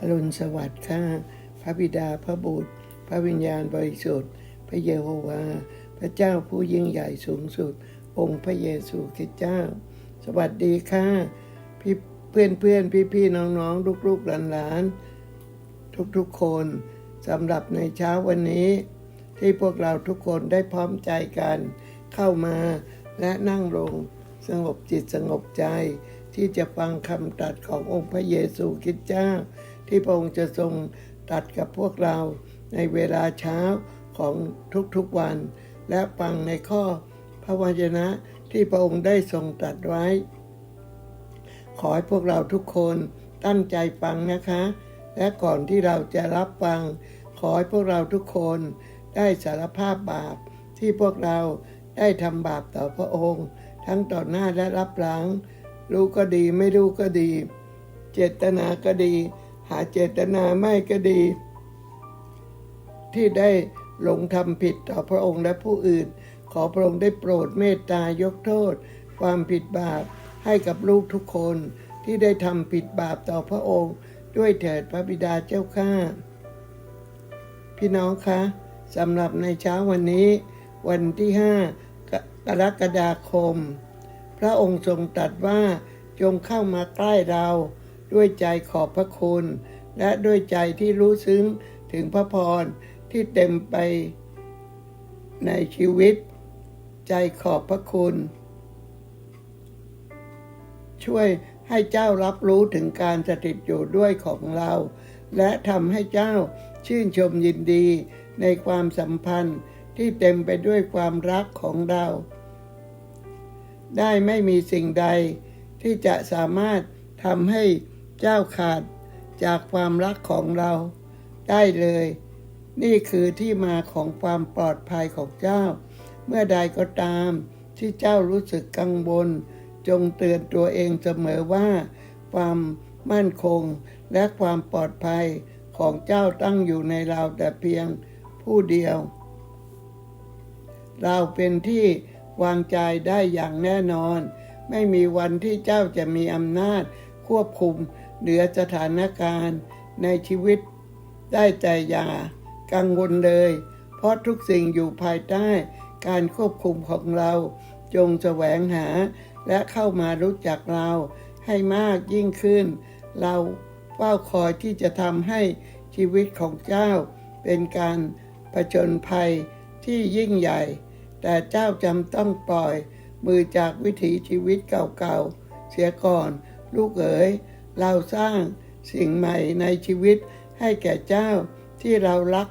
อรุณสวัสดิ์ค่ะพระบิดาพระบุตร พระวิญญาณบริสุทธิ์ พระเยโฮวา พระเจ้าผู้ยิ่งใหญ่สูงสุด องค์พระเยซูคริสต์เจ้า สวัสดีค่ะ พี่เพื่อนเพื่อนพี่พี่น้องน้องลูกลูกหลานหลานทุกทุกคนสำหรับในเช้าวันนี้ ที่พวกเราทุกคนได้พร้อมใจกัน เข้ามาและนั่งลงสงบจิตสงบใจ ที่จะฟังคำตรัสขององค์พระเยซูคริสต์เจ้า ที่พระองค์จะทรงตรัสกับพวกเราในเวลาเช้าของทุกๆวัน และฟังในข้อพระวจนะที่พระองค์ได้ทรงตรัสไว้ ขอให้พวกเราทุกคนตั้งใจฟังนะคะ และก่อนที่เราจะรับฟัง ขอให้พวกเราทุกคนได้สารภาพบาปที่พวกเราได้ทำบาปต่อพระองค์ ทั้งต่อหน้าและรับหลัง รู้ก็ดีไม่รู้ก็ดี เจตนาก็ดี หาเจตนาไม่ก็ดี ที่ได้หลงทำผิดต่อพระองค์และผู้อื่น ขอพระองค์ได้โปรดเมตตายกโทษ ความผิดบาปให้กับลูกทุกคนที่ได้ทำผิดบาปต่อพระองค์ ด้วยเถิดพระบิดาเจ้าข้าพี่น้องคะสำหรับในเช้าวันนี้ วันที่5กรกฎาคม พระองค์ทรงตรัสว่าจงเข้ามาใกล้เรา ด้วยใจขอบพระคุณ และด้วยใจที่รู้ซึ้งถึงพระพรที่เต็มไปในชีวิต ใจขอบพระคุณ ช่วยให้เจ้ารับรู้ถึงการสถิตอยู่ด้วยของเรา และทำให้เจ้าชื่นชมยินดีในความสัมพันธ์ที่เต็มไปด้วยความรักของเรา ได้ไม่มีสิ่งใดที่จะสามารถทำให้ เจ้าขาดจากความรักของเราได้เลย นี่คือที่มาของความปลอดภัยของเจ้า เมื่อใดก็ตามที่เจ้ารู้สึกกังวลจงเตือนตัวเองเสมอว่า ความมั่นคงและความปลอดภัยของเจ้าตั้งอยู่ในเราแต่เพียงผู้เดียว เราเป็นที่วางใจได้อย่างแน่นอน ไม่มีวันที่เจ้าจะมีอำนาจควบคุม เหนือสถานการณ์ในชีวิต ได้แต่อย่ากังวลเลย เพราะทุกสิ่งอยู่ภายใต้การควบคุมของเรา จงแสวงหาและเข้ามารู้จักเราให้มากยิ่งขึ้น เราเฝ้าคอยที่จะทำให้ชีวิตของเจ้า เป็นการผจญภัยที่ยิ่งใหญ่ แต่เจ้าจำต้องปล่อยมือจากวิถีชีวิตเก่าๆ เสียก่อน ลูกเอ๋ย เราสร้างสิ่งใหม่ในชีวิตให้แก่เจ้าที่เรารัก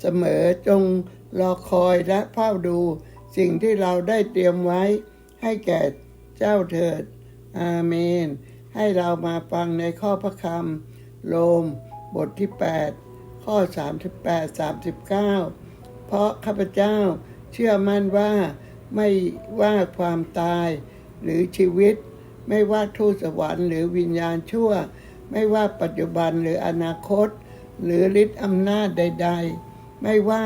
เสมอจงรอคอยและเฝ้าดู สิ่งที่เราได้เตรียมไว้ ให้แก่เจ้าเถิด อาเมน ให้เรามาฟังในข้อพระคำโลม บทที่ 8 ข้อ 38 39 เพราะข้าพเจ้าเชื่อมั่นว่าไม่ว่าความตายหรือชีวิต ไม่ว่าทูตสวรรค์หรือวิญญาณชั่ว ไม่ว่าปัจจุบันหรืออนาคต หรือฤทธิ์อำนาจใด ๆ ไม่ว่า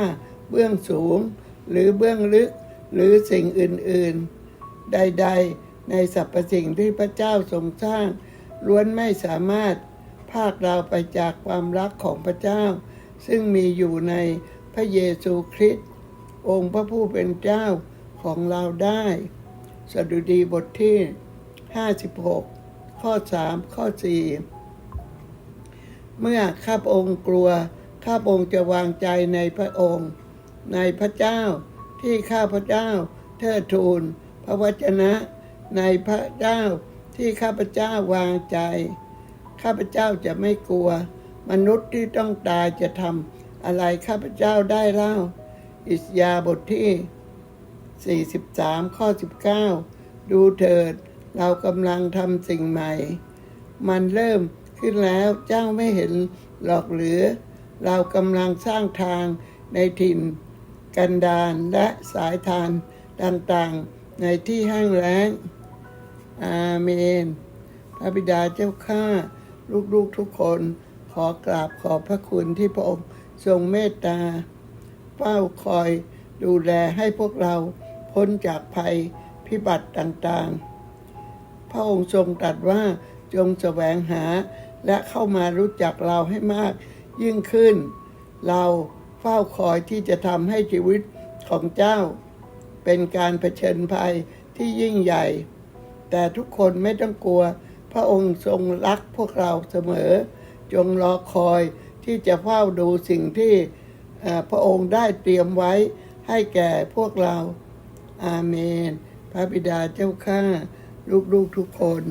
เบื้องสูง หรือเบื้องลึก หรือสิ่งอื่นๆ ใด ๆ ในสรรพสิ่งที่พระเจ้าทรงสร้าง ล้วนไม่สามารถพากเราไปจากความรักของพระเจ้า ซึ่งมีอยู่ในพระเยซูคริสต์องค์พระผู้เป็นเจ้าของเราได้ สดุดีบทที่ 56 ข้อ 3 ข้อ 4 เมื่อข้าพระองค์กลัว ข้าพระองค์จะวางใจในพระองค์ ในพระเจ้าที่ข้าพระเจ้าเทิดทูนพระวจนะในพระเจ้าที่ข้าพเจ้าวางใจ ข้าพเจ้าจะไม่กลัว มนุษย์ที่ต้องตายจะทำอะไรข้าพเจ้าได้เล่า อิสยาบทที่ 43 ข้อ 19 ดูเถิด เรากำลังทำสิ่งใหม่ มันเริ่มขึ้นแล้วเจ้าไม่เห็นหรอกหรือ เรากำลังสร้างทางในถิ่นกันดารและสายทานต่างๆ ในที่แห้งแล้ง อาเมน พระบิดาเจ้าข้าลูกๆทุกคนขอกราบขอบพระคุณที่พระองค์ทรงเมตตา เฝ้าคอยดูแลให้พวกเราพ้นจากภัยพิบัติต่างๆ พระองค์ทรงตรัสว่าจงแสวงหา และเข้ามารู้จักเราให้มากยิ่งขึ้น เราเฝ้าคอยที่จะทำให้ชีวิตของเจ้า เป็นการเผชิญภัยที่ยิ่งใหญ่ แต่ทุกคนไม่ต้องกลัว พระองค์ทรงรักพวกเราเสมอ จงรอคอยที่จะเฝ้าดูสิ่งที่พระองค์ได้เตรียมไว้ให้แก่พวกเรา อาเมน พระบิดาเจ้าข้า ลูกๆทุกคน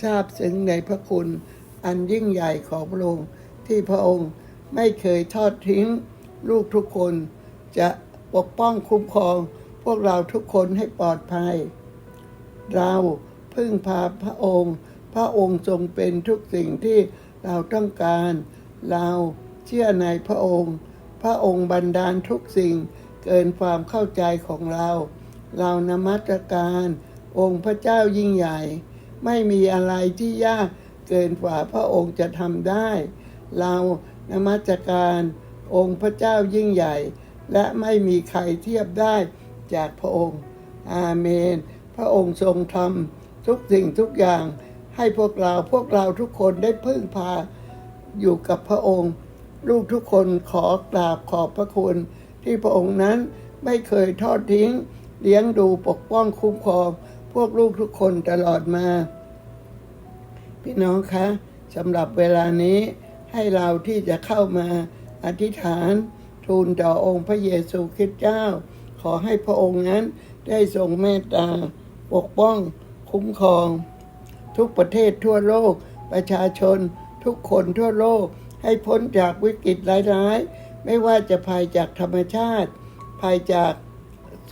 ทราบซึ้งในพระคุณ อันยิ่งใหญ่ของพระองค์ที่พระองค์ไม่เคยทอดทิ้ง ลูกทุกคน จะปกป้องคุ้มครอง พวกเราทุกคนให้ปลอดภัย เราพึ่งพาพระองค์ พระองค์ทรงเป็นทุกสิ่งที่เราต้องการ เราเชื่อในพระองค์ พระองค์บันดาลทุกสิ่งเกินความเข้าใจของเรา เรานมัสการ องค์พระเจ้ายิ่งใหญ่ ไม่มีอะไรที่ยากเกินกว่าพระองค์จะทำได้ เรานมัสการองค์พระเจ้ายิ่งใหญ่ และไม่มีใครเทียบได้จากพระองค์ อาเมน พระองค์ทรงทำทุกสิ่งทุกอย่างให้พวกเราพวกเราทุกคนได้พึ่งพาอยู่กับพระองค์ ลูกทุกคนขอกราบขอบพระคุณ ที่พระองค์นั้นไม่เคยทอดทิ้ง เลี้ยงดูปกป้องคุ้มครอง พวกลูกทุกคนตลอดมา พี่น้องคะสำหรับเวลานี้ให้เราที่จะเข้ามาอธิษฐาน ทูลต่อองค์พระเยซูคริสต์เจ้า ขอให้พระองค์นั้นได้ทรงเมตตา ปกป้อง คุ้มครอง ทุกประเทศทั่วโลก ประชาชน ทุกคนทั่วโลก ให้พ้นจากวิกฤตร้ายๆ ไม่ว่าจะภัยจากธรรมชาติ ภัยจาก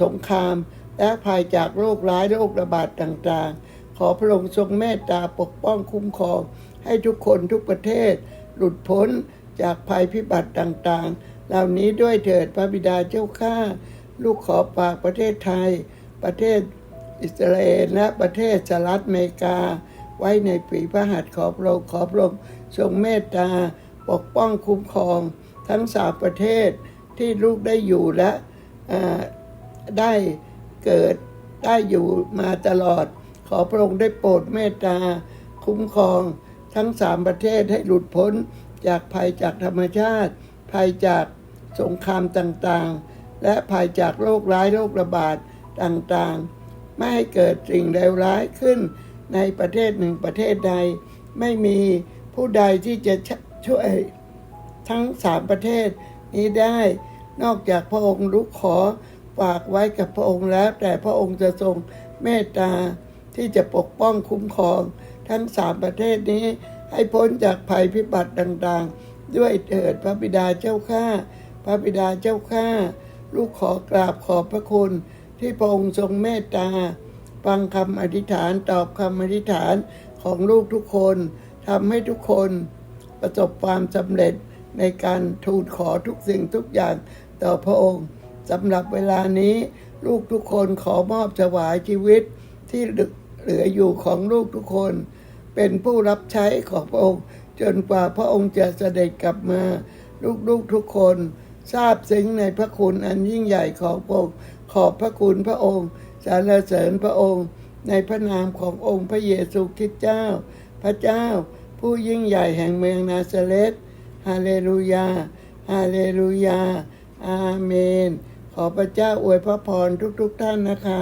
สงคราม และภัยจากโรคร้ายโรคระบาดต่างๆ ขอพระองค์ทรงเมตตาปกป้องคุ้มครอง ให้ทุกคนทุกประเทศ หลุดพ้นจากภัยพิบัติต่างๆ เหล่านี้ด้วยเถิดพระบิดาเจ้าข้าลูกขอฝากประเทศไทย ประเทศอิสราเอลและประเทศสหรัฐอเมริกา ไว้ในปีพระหัตถ์ขอพระองค์ขอพระองค์ทรงเมตตาปกป้องคุ้มครอง ทั้งสามประเทศที่ลูกได้อยู่และได้ เกิด ได้อยู่มาตลอด ขอพระองค์ได้โปรดเมตตา คุ้มครอง ทั้งสามประเทศให้หลุดพ้น จากภัยจากธรรมชาติ ภัยจากสงครามต่างๆ และภัยจากโรคร้ายโรคระบาดต่างๆ ไม่ให้เกิดสิ่งเลวร้ายขึ้น ในประเทศหนึ่งประเทศใด ไม่มีผู้ใดที่จะช่วยทั้งสามประเทศนี้ได้ นอกจากพระองค์ลูกขอ ฝากไว้กับพระองค์แล้ว แต่พระองค์จะทรงเมตตาที่จะปกป้องคุ้มครอง ทั้งสามประเทศนี้ให้พ้นจากภัยพิบัติต่างๆ ด้วยเถิดพระบิดาเจ้าข้าพระบิดาเจ้าข้าลูกขอกราบขอบพระคุณ ที่พระองค์ทรงเมตตา ฟังคำอธิษฐานตอบคำอธิษฐานของลูกทุกคนทำให้ทุกคนประสบความสำเร็จในการทูลขอทุกสิ่งทุกอย่างต่อพระองค์ สำหรับเวลานี้ลูกทุกคนขอมอบถวายชีวิตที่เหลืออยู่ของลูกทุกคน เป็นผู้รับใช้ของพระองค์ จนกว่าพระองค์จะเสด็จกลับมา ลูกๆทุกคนทราบซึ้งในพระคุณอันยิ่งใหญ่ของพระองค์ ขอบพระคุณพระองค์สรรเสริญพระองค์ ในพระนามขององค์พระเยซูคริสต์เจ้า พระเจ้า ผู้ยิ่งใหญ่แห่งเมืองนาซาเรตฮาเลลูยา ฮาเลลูยา อาเมน ขอพระเจ้าอวยพระพรทุกๆทท่านนะคะ